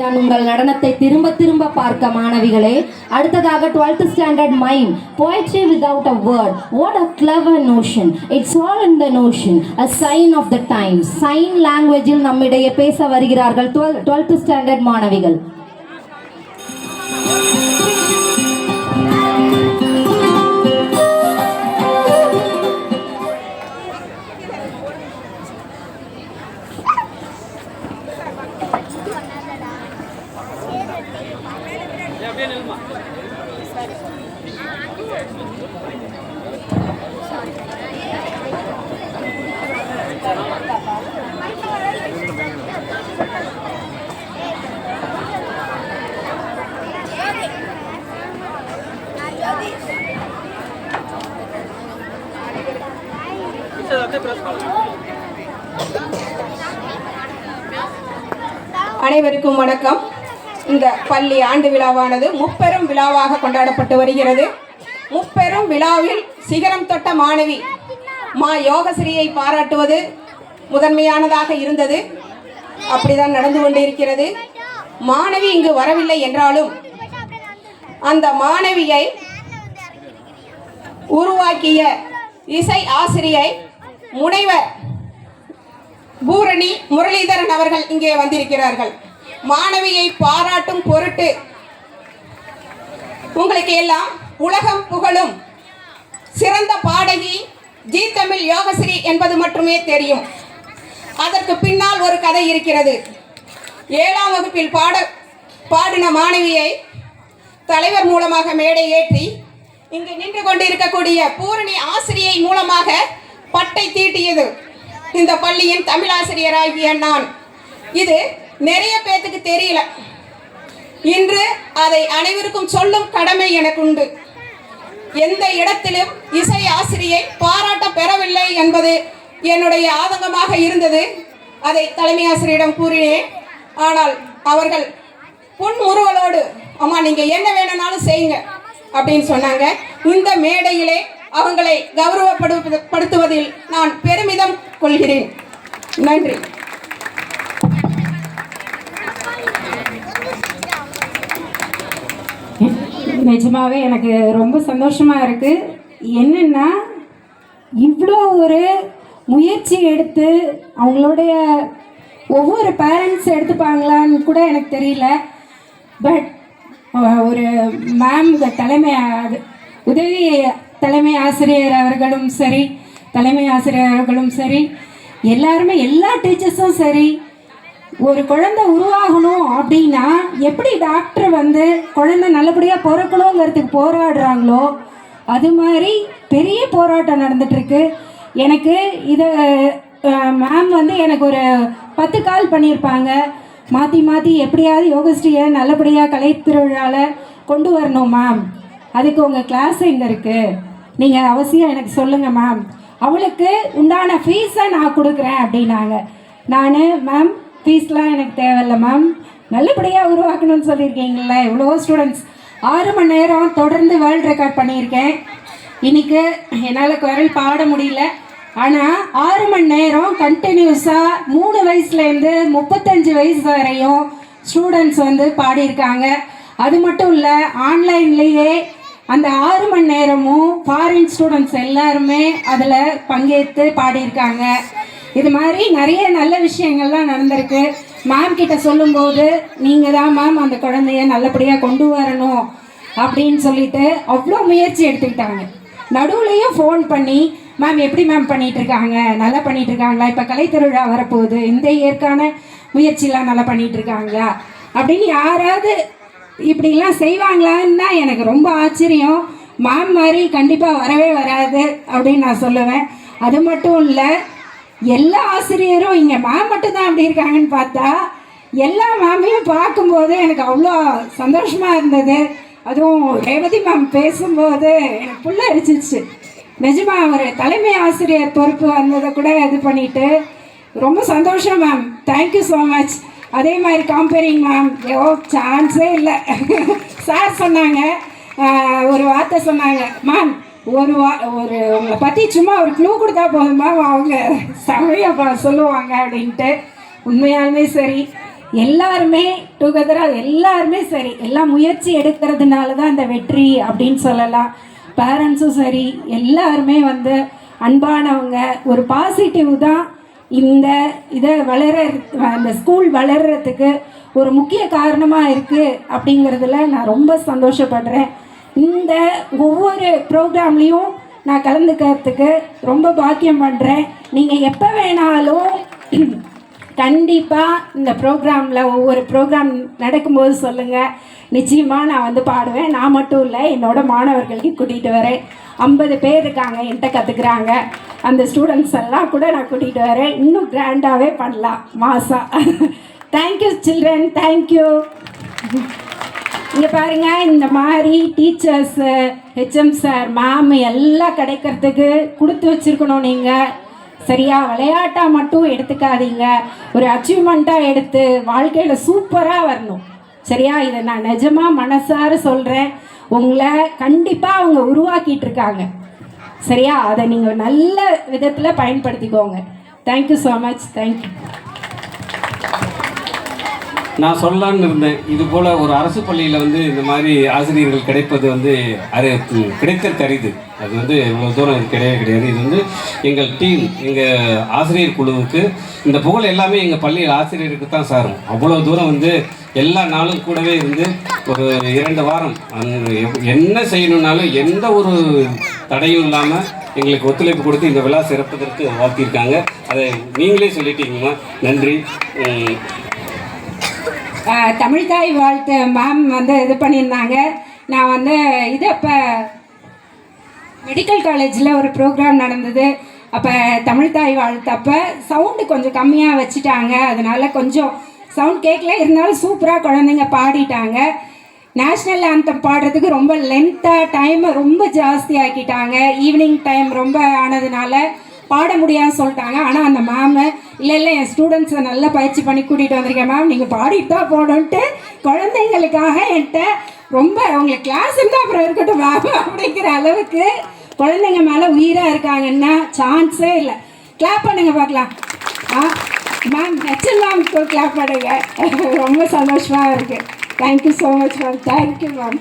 நான் உங்கள் நடனத்தை திரும்ப திரும்ப பார்க்க மாணவிகளே அடுத்ததாக twelfth standard mime poetry without a word what a clever notion it's all in the notion a sign of the time sign லாங்குவேஜில் நம்மிடையே பேச வருகிறார்கள் டுவெல் டுவெல்த் ஸ்டாண்டர்ட் மாணவிகள் அனைவருக்கும் வணக்கம். இந்த பள்ளி ஆண்டு விழாவானது முப்பெரும் விழாவாக கொண்டாடப்பட்டு வருகிறது. முப்பெரும் விழாவில் சிகரம் தொட்ட மாணவி மா யோகஸ்ரீயை பாராட்டுவது முதன்மையானதாக இருந்தது. அப்படிதான் நடந்து கொண்டிருக்கிறது. மாணவி இங்கு வரவில்லை என்றாலும் அந்த மாணவியை உருவாக்கிய இசை ஆசிரியை முனைவர் பூரணி முரளிதரன் அவர்கள் இங்கே வந்திருக்கிறார்கள். மாணவியை பாராட்டும் பொருட்டு உங்களுக்கு எல்லாம் உலகம் புகழும் சிறந்த பாடகி ஜி தமிழ் யோகஸ்ரீ என்பது மட்டுமே தெரியும். அதற்கு பின்னால் ஒரு கதை இருக்கிறது. ஏழாம் வகுப்பில் பாட பாடின மாணவியை தலைவர் மூலமாக மேடை ஏற்றி இங்கு நின்று கொண்டிருக்கக்கூடிய பூரணி ஆசிரியை மூலமாக பட்டை தீட்டியது. இந்த பள்ளியின் தமிழாசிரியராகிய நான். இது நிறைய பேத்துக்கு தெரியல. இன்று அதை அனைவருக்கும் சொல்லும் கடமை எனக்கு உண்டு. எந்த இடத்திலும் இசை ஆசிரியை பாராட்ட பெறவில்லை என்பது என்னுடைய ஆதங்கமாக இருந்தது. அதை தலைமை ஆசிரியரிடம் கூறினேன். ஆனால் அவர்கள் புன்முறுவலோடு அம்மா நீங்க என்ன வேணும்னாலும் செய்யுங்க அப்படின்னு சொன்னாங்க. இந்த மேடையிலே அவங்களை கௌரவப்படுத்துவதில் நான் பெருமிதம் கொள்கிறேன். நன்றி. நிஜமாவே எனக்கு ரொம்ப சந்தோஷமா இருக்கு. என்னன்னா இவ்வளோ ஒரு முயற்சி எடுத்து அவங்களுடைய ஒவ்வொரு பேரண்ட்ஸ் எடுத்துப்பாங்களான்னு கூட எனக்கு தெரியல. பட் ஒரு மேம் தலைமை உதவி தலைமை ஆசிரியர் அவர்களும் சரி தலைமை ஆசிரியர்களும் சரி எல்லாருமே எல்லா டீச்சர்ஸும் சரி ஒரு குழந்தை உருவாகணும் அப்படின்னா எப்படி டாக்டர் வந்து குழந்தை நல்லபடியாக பிறக்கணுங்கிறதுக்கு போராடுறாங்களோ அது மாதிரி பெரிய போராட்டம் நடந்துட்டுருக்கு. எனக்கு இதை மேம் வந்து எனக்கு ஒரு பத்து கால் பண்ணியிருப்பாங்க மாற்றி மாற்றி எப்படியாவது யோகஸ்ரீயை நல்லபடியாக கலை திருவிழாவில் கொண்டு வரணும் மேம் அதுக்கு உங்கள் கிளாஸ் எங்கே இருக்குது நீங்கள் அவசியம் எனக்கு சொல்லுங்கள் மேம் அவளுக்கு உண்டான ஃபீஸை நான் கொடுக்குறேன் அப்படின்னாங்க. நான் மேம் ஃபீஸ்லாம் எனக்கு தேவையில்ல மேம் நல்லபடியாக உருவாக்கணும்னு சொல்லியிருக்கீங்களே இவ்வளோ ஸ்டூடெண்ட்ஸ் ஆறு மணி நேரம் தொடர்ந்து வேர்ல்ட் ரெக்கார்ட் பண்ணியிருக்கேன். இன்னைக்கு என்னால் குரல் பாட முடியல. ஆனால் ஆறு மணி நேரம் கண்டினியூஸாக மூணு வயசுலேருந்து முப்பத்தஞ்சு வயசு வரையும் ஸ்டூடெண்ட்ஸ் வந்து பாடியிருக்காங்க. அது மட்டும் இல்லை ஆன்லைன்லேயே அந்த ஆறு மணி நேரமும் ஃபாரின் ஸ்டூடெண்ட்ஸ் எல்லாருமே அதில் பங்கேற்று பாடியிருக்காங்க. இது மாதிரி நிறைய நல்ல விஷயங்கள்லாம் நடந்திருக்கு. மேம் கிட்ட சொல்லும்போது நீங்கள் தான் மேம் அந்த குழந்தைய நல்லபடியாக கொண்டு வரணும் அப்படின்னு சொல்லிட்டு அவ்வளோ முயற்சி எடுத்துக்கிட்டாங்க. நடுவுலையும் ஃபோன் பண்ணி மேம் எப்படி மேம் பண்ணிட்டு இருக்காங்க நல்லா பண்ணிட்டு இருக்காங்களா இப்போ கலைத்திருவிழா வரப்போகுது. இந்த இயற்கான முயற்சிலாம் நல்லா பண்ணிட்டு இருக்காங்களா அப்படின்னு யாராவது இப்படிலாம் செய்வாங்களான்னு தான் எனக்கு ரொம்ப ஆச்சரியம். மேம் மாதிரி கண்டிப்பாக வரவே வராது அப்படின்னு நான் சொல்லுவேன். அது மட்டும் இல்லை எல்லா ஆசிரியரும் இங்கே மேம் மட்டும்தான் அப்படி இருக்காங்கன்னு பார்த்தா எல்லா மேமையும் பார்க்கும்போது எனக்கு அவ்வளோ சந்தோஷமாக இருந்தது. அதுவும் ரேவதி மேம் பேசும்போது எனக்கு புள்ள அரிச்சிச்சு நிஜமா ஒரு தலைமை ஆசிரியர் பொறுப்பு வந்ததை கூட இது பண்ணிட்டு ரொம்ப சந்தோஷம் மேம் தேங்க்யூ ஸோ மச் அதே மாதிரி காம்பேரிங் மேம் ஓ சான்ஸே இல்லை. சார் சொன்னாங்க ஒரு வார்த்தை சொன்னாங்க மேம் ஒரு வா ஒரு உங்களை பற்றி சும்மா ஒரு க்ளூ கொடுத்தா போதுமா? அவங்க செமையாக சொல்லுவாங்க அப்படின்ட்டு. உண்மையாலுமே சரி. எல்லாருமே டுகெதராக எல்லாருமே சரி. எல்லாம் முயற்சி எடுக்கிறதுனால தான் இந்த வெற்றி அப்படின்னு சொல்லலாம். பேரண்ட்ஸும் சரி. எல்லாருமே வந்து அன்பானவங்க. ஒரு பாசிட்டிவ் தான் இந்த இதை வளர அந்த ஸ்கூல் வளர்கிறதுக்கு ஒரு முக்கிய காரணமாக இருக்குது அப்படிங்கிறதுல நான் ரொம்ப சந்தோஷப்படுறேன். இந்த ஒவ்வொரு ப்ரோக்ராம்லேயும் நான் கலந்துக்கிறதுக்கு ரொம்ப பாக்கியம் பண்ணுறேன் நீங்கள் எப்போ வேணாலும் கண்டிப்பாக இந்த ப்ரோக்ராமில் ஒவ்வொரு ப்ரோக்ராம் நடக்கும்போது சொல்லுங்கள் நிச்சயமாக நான் வந்து பாடுவேன். நான் மட்டும் இல்லை என்னோட மாணவர்களையும் கூட்டிகிட்டு வரேன். ஐம்பது பேர் இருக்காங்க என்கிட்ட கற்றுக்குறாங்க அந்த ஸ்டூடெண்ட்ஸ் எல்லாம் கூட நான் கூட்டிகிட்டு வரேன். இன்னும் கிராண்டாகவே பண்ணலாம். மாசா. தேங்க்யூ சில்ட்ரன் தேங்க்யூ இங்கே பாருங்க இந்த மாதிரி டீச்சர்ஸு ஹெச்எம் சார் மேம் எல்லாம் கிடைக்கிறதுக்கு கொடுத்து வச்சிருக்கணும் நீங்கள் சரியா? விளையாட்டாக மட்டும் எடுத்துக்காதீங்க. ஒரு அச்சீவ்மெண்ட்டாக எடுத்து வாழ்க்கையில் சூப்பராக வரணும். சரியா? இதை நான் நிஜமாக மனசார சொல்கிறேன் உங்களை கண்டிப்பாக அவங்க உருவாக்கிட்டு இருக்காங்க. சரியா? அதை நீங்கள் நல்ல விதத்தில் பயன்படுத்திக்கோங்க. தேங்க்யூ ஸோ மச் தேங்க்யூ நான் சொல்லலான்னு இருந்தேன். இது போல் ஒரு அரசு பள்ளியில் வந்து இந்த மாதிரி ஆசிரியர்கள் கிடைப்பது வந்து அரு கிடைத்த கரிது. அது வந்து இவ்வளோ தூரம் இது கிடையவே கிடையாது. இது வந்து எங்கள் டீம் எங்கள் ஆசிரியர் குழுவுக்கு இந்த புகழ் எல்லாமே எங்கள் பள்ளியில் ஆசிரியருக்கு தான் சாரும். அவ்வளோ தூரம் வந்து எல்லா நாளும் கூடவே இருந்து ஒரு இரண்டு வாரம் எவ்- என்ன செய்யணுன்னாலும் எந்த ஒரு தடையும் இல்லாமல் எங்களுக்கு ஒத்துழைப்பு கொடுத்து இந்த விழா சிறப்பதற்கு வாழ்த்தியிருக்காங்க. அதை நீங்களே சொல்லிட்டீங்கம்மா. நன்றி. தமிழ்தாய் வாழ்த்து மேம் வந்து இது பண்ணியிருந்தாங்க. நான் வந்து இது அப்போ மெடிக்கல் காலேஜில் ஒரு ப்ரோக்ராம் நடந்தது. அப்போ தமிழ்தாய் வாழ்த்து அப்போ சவுண்டு கொஞ்சம் கம்மியாக வச்சுட்டாங்க. அதனால கொஞ்சம் சவுண்ட் கேட்கல இருந்தாலும் சூப்பராக குழந்தைங்க பாடிட்டாங்க. நேஷ்னல் ஆந்தம் பாடுறதுக்கு ரொம்ப லென்த்தாக டைமை ரொம்ப ஜாஸ்தி ஆக்கிட்டாங்க. ஈவினிங் டைம் ரொம்ப ஆனதுனால பாட முடியாதுன்னு சொல்லிட்டாங்க. ஆனால் அந்த மேம் இல்லை இல்லை என் ஸ்டூடெண்ட்ஸை நல்லா பயிற்சி பண்ணி கூட்டிகிட்டு வந்திருக்கேன் மேம் நீங்கள் பாடிட்டு தான் போகணுன்ட்டு குழந்தைங்களுக்காக என்கிட்ட ரொம்ப அவங்களுக்கு கிளாஸ் இருந்தால் அப்புறம் இருக்கட்டும் மேம் அப்படிங்கிற அளவுக்கு குழந்தைங்க மேலே உயிராக இருக்காங்கன்னா சான்ஸே இல்லை. கிளாப் பண்ணுங்க பார்க்கலாம். ஆ மேம் ஹெச்எல் மேம் கிளாப் பண்ணுங்க. ரொம்ப சந்தோஷமாக இருக்குது thank you so much ma'am thank you ma'am